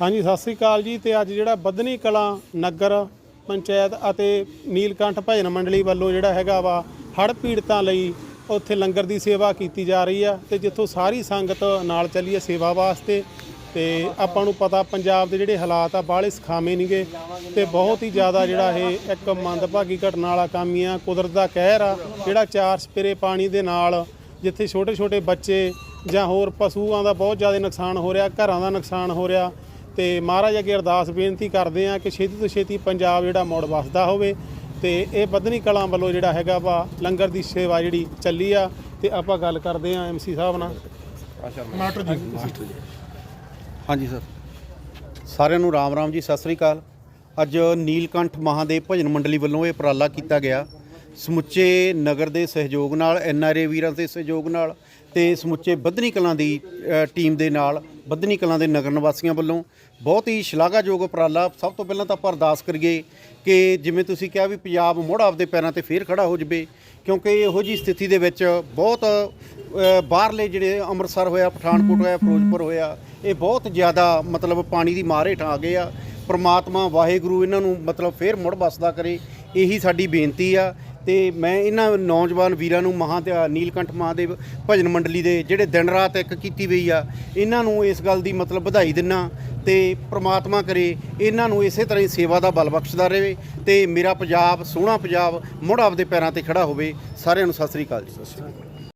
ਹਾਂਜੀ, ਸਤਿ ਸ੍ਰੀ ਅਕਾਲ ਜੀ, ਤੇ ਅੱਜ ਜਿਹੜਾ ਬੱਧਨੀ ਕਲਾਂ ਨਗਰ ਪੰਚਾਇਤ ਅਤੇ ਨੀਲਕੰਠ ਭਜਨ ਮੰਡਲੀ ਵੱਲੋਂ ਜਿਹੜਾ ਹੈਗਾ ਵਾ ਹੜ੍ਹ ਪੀੜਤਾਂ ਲਈ ਉੱਥੇ ਲੰਗਰ ਦੀ ਸੇਵਾ ਕੀਤੀ ਜਾ ਰਹੀ ਆ, ਤੇ ਜਿੱਥੋਂ ਸਾਰੀ ਸੰਗਤ ਨਾਲ ਚੱਲੀ ਹੈ ਸੇਵਾ ਵਾਸਤੇ, ਤੇ ਆਪਾਂ ਨੂੰ ਪਤਾ ਪੰਜਾਬ ਦੇ ਜਿਹੜੇ ਹਾਲਾਤ ਆ ਬਾਹਲੇ ਸਖਾਵੇਂ ਨਹੀਂਗੇ ਤੇ ਬਹੁਤ ਹੀ ਜ਼ਿਆਦਾ ਜਿਹੜਾ ਇਹ ਇੱਕ ਮੰਦਭਾਗੀ ਘਟਨਾ ਵਾਲਾ ਕੰਮ ਹੀ ਆ, ਕੁਦਰਤ ਦਾ ਕਹਿਰ ਆ, ਜਿਹੜਾ ਚਾਰ ਸਪੇਰੇ ਪਾਣੀ ਦੇ ਨਾਲ ਜਿੱਥੇ ਛੋਟੇ ਛੋਟੇ ਬੱਚੇ ਜਾਂ ਹੋਰ ਪਸ਼ੂਆਂ ਦਾ ਬਹੁਤ ਜ਼ਿਆਦਾ ਨੁਕਸਾਨ ਹੋ ਰਿਹਾ, ਘਰਾਂ ਦਾ ਨੁਕਸਾਨ ਹੋ ਰਿਹਾ ਤੇ ਮਹਾਰਾਜ ਅੱਗੇ ਅਰਦਾਸ ਬੇਨਤੀ ਕਰਦੇ ਆ ਕਿ ਛੇਤੀ ਤੋਂ ਛੇਤੀ ਪੰਜਾਬ ਜਿਹੜਾ ਮੋੜ ਵਸਦਾ ਹੋਵੇ ਤੇ ਇਹ ਬੱਧਨੀ ਕਲਾਂ ਵੱਲੋਂ ਜਿਹੜਾ ਹੈਗਾ ਵਾ ਲੰਗਰ ਦੀ ਸੇਵਾ ਜਿਹੜੀ ਚੱਲੀ ਆ ਤੇ ਆਪਾਂ ਗੱਲ ਕਰਦੇ ਆ ਐਮਸੀ ਸਾਹਿਬ ਨਾਲ। ਮਾਸਟਰ ਜੀ। ਹਾਂਜੀ ਸਰ। ਸਾਰਿਆਂ ਨੂੰ ਰਾਮ ਰਾਮ ਜੀ ਸਤਿ ਸ੍ਰੀ ਅਕਾਲ। ਅੱਜ ਨੀਲਕੰਠ ਮਹਾਦੇਵ ਭਜਨ ਮੰਡਲੀ ਵੱਲੋਂ ਇਹ ਉਪਰਾਲਾ ਕੀਤਾ ਗਿਆ। ਸਮੁੱਚੇ ਨਗਰ ਦੇ ਸਹਿਯੋਗ ਨਾਲ ਐਨਆਰਏ ਵੀਰਾਂ ਦੇ ਸਹਿਯੋਗ ਨਾਲ ਤੇ ਸਮੁੱਚੇ ਬੱਧਨੀ ਕਲਾਂ ਦੀ ਟੀਮ ਦੇ ਨਾਲ ਬੱਧਨੀ ਕਲਾਂ ਦੇ ਨਗਰ ਨਿਵਾਸੀਆਂ ਵੱਲੋਂ ਬਹੁਤ ਹੀ ਸ਼ਲਾਘਾਯੋਗ ਉਪਰਾਲਾ। ਸਭ ਤੋਂ ਪਹਿਲਾਂ ਤਾਂ ਆਪਾਂ ਅਰਦਾਸ ਕਰੀਏ ਕਿ ਜਿਵੇਂ ਤੁਸੀਂ ਕਿਹਾ ਵੀ ਪੰਜਾਬ ਮੁੜ ਆਪਦੇ ਪੈਰਾਂ ਤੇ ਫੇਰ ਖੜਾ ਹੋ ਜਵੇ, ਕਿਉਂਕਿ ਇਹੋ ਜੀ ਸਥਿਤੀ ਦੇ ਵਿੱਚ ਬਹੁਤ ਬਾਹਰਲੇ ਜਿਹੜੇ ਅੰਮ੍ਰਿਤਸਰ ਹੋਇਆ, ਪਠਾਨਕੋਟ ਹੋਇਆ, ਫਿਰੋਜ਼ਪੁਰ ਹੋਇਆ, ਇਹ ਬਹੁਤ ਜ਼ਿਆਦਾ ਮਤਲਬ ਪਾਣੀ ਦੀ ਮਾਰ ਹੇਠਾਂ ਆ ਗਏ ਆ। ਪ੍ਰਮਾਤਮਾ ਵਾਹਿਗੁਰੂ ਇਹਨਾਂ ਨੂੰ ਮਤਲਬ ਫੇਰ ਮੁੜ ਬਸਦਾ ਕਰੇ, ਇਹੀ ਸਾਡੀ ਬੇਨਤੀ ਆ। ਤੇ ਮੈਂ ਇਹਨਾਂ ਨੌਜਵਾਨ ਵੀਰਾਂ ਨੂੰ ਮਹਾਂ ਤੇ ਨੀਲਕੰਠ ਮਹਾਦੇਵ ਭਜਨ ਮੰਡਲੀ ਦੇ ਜਿਹੜੇ ਦਿਨ ਰਾਤ ਇੱਕ ਕੀਤੀ ਹੋਈ ਆ, ਇਹਨਾਂ ਨੂੰ ਇਸ ਗੱਲ ਦੀ ਮਤਲਬ ਵਧਾਈ ਦਿੰਨਾ ਤੇ ਪ੍ਰਮਾਤਮਾ ਕਰੇ ਇਹਨਾਂ ਨੂੰ ਇਸੇ ਤਰ੍ਹਾਂ ਹੀ ਸੇਵਾ ਦਾ ਬਲ ਬਖਸ਼ਦਾ ਰਹੇ ਤੇ ਮੇਰਾ ਪੰਜਾਬ, ਸੋਹਣਾ ਪੰਜਾਬ ਮੁੜ ਆਪਦੇ ਪੈਰਾਂ ਤੇ ਖੜਾ ਹੋਵੇ। ਸਾਰਿਆਂ ਨੂੰ ਸਤਿ ਸ੍ਰੀ ਅਕਾਲ ਜੀ। ਸਤਿ ਸ਼੍ਰੀ ਅਕਾਲ।